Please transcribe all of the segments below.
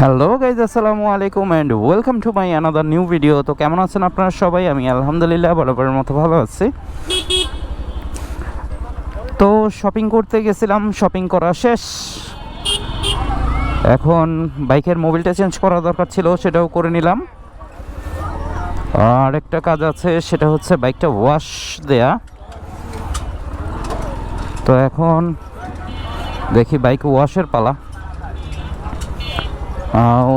Hello guys আসসালামু আলাইকুম and welcome to my another new video তো কেমন আছেন আপনারা সবাই? আমি আলহামদুলিল্লাহ বরাবরের মতো ভালো আছি। তো শপিং করতে গেছিলাম শপিং করা শেষ। এখন বাইকের মোবিলটা চেঞ্জ করা দরকার ছিল, সেটাও করে নিলাম। আর একটা কাজ আছে, সেটা হচ্ছে বাইকটা ওয়াশ দেয়া। তো এখন দেখি বাইক ওয়াশের পালা।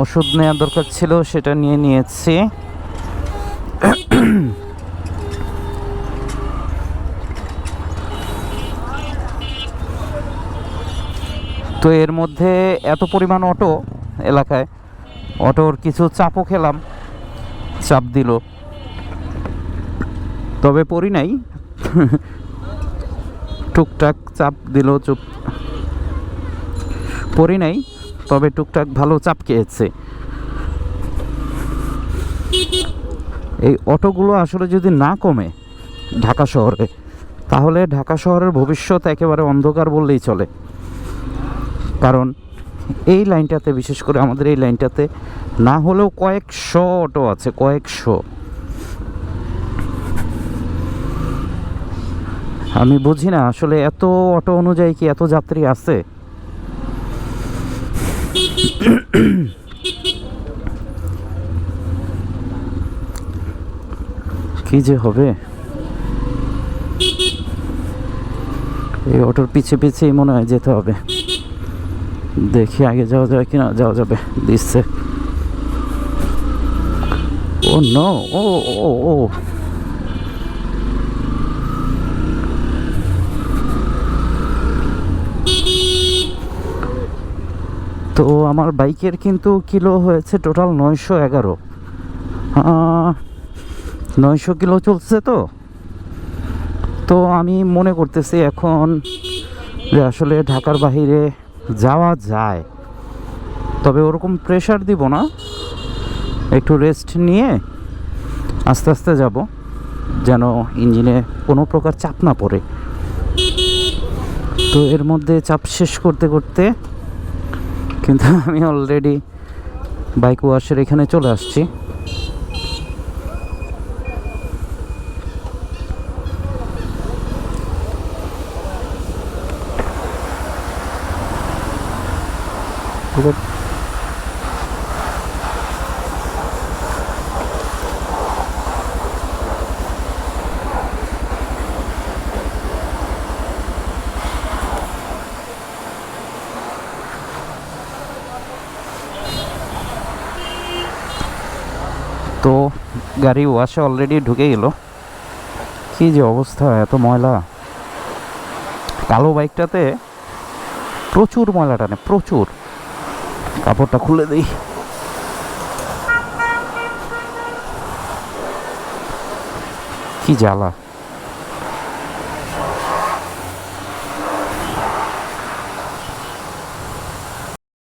ওষুধ নেওয়ার দরকার ছিল, সেটা নিয়ে নিয়েছি। তো এর মধ্যে এত পরিমাণ অটো এলাকায়, অটোর কিছু চাপও খেলাম, চাপ দিল। তবে পড়ি নাই। টুকটাক চাপ দিল, চুপ। পড়ি নাই। তবে টুকটাক ভালো চাপ খেয়েছে। এই অটোগুলো আসলে যদি না কমে ঢাকা শহরে, তাহলে ঢাকা শহরের ভবিষ্যৎ একেবারে অন্ধকার বললেই চলে। কারণ এই লাইনটাতে, বিশেষ করে আমাদের এই লাইনটাতে, না হলেও কয়েকশো অটো আছে, কয়েকশো। আমি বুঝি না আসলে এত অটো অনুযায়ী কি এত যাত্রী আছে? কি যে হবে? এই অটোর পিছে পিছেই মনে হয় যেতে হবে। দেখি আগে যাওয়া যায় কিনা, যাওয়া যাবে, দিচ্ছে। ও নো ও ও ও। তো আমার বাইকের কিন্তু কিলো হয়েছে টোটাল নয়শো এগারো। নয়শো কিলো চলছে তো? তো আমি মনে করতেছি এখন যে আসলে ঢাকার বাহিরে যাওয়া যায়। তবে ওরকম প্রেশার দিব না। একটু রেস্ট নিয়ে আস্তে আস্তে যাব, যেন ইঞ্জিনে কোনো প্রকার চাপ না পড়ে। তো এর মধ্যে চাপ শেষ করতে করতে কিন্তু আমি অলরেডি বাইক ওয়াশের এখানে চলে আসছি ওকে। তো গাড়ি ওয়াশে অলরেডি ঢুকে গেল। কি যে অবস্থা, এত ময়লা। কালো বাইকটাতে প্রচুর ময়লা টানে, প্রচুর। কাপড়টা খুলে দিই। কি জ্বালা।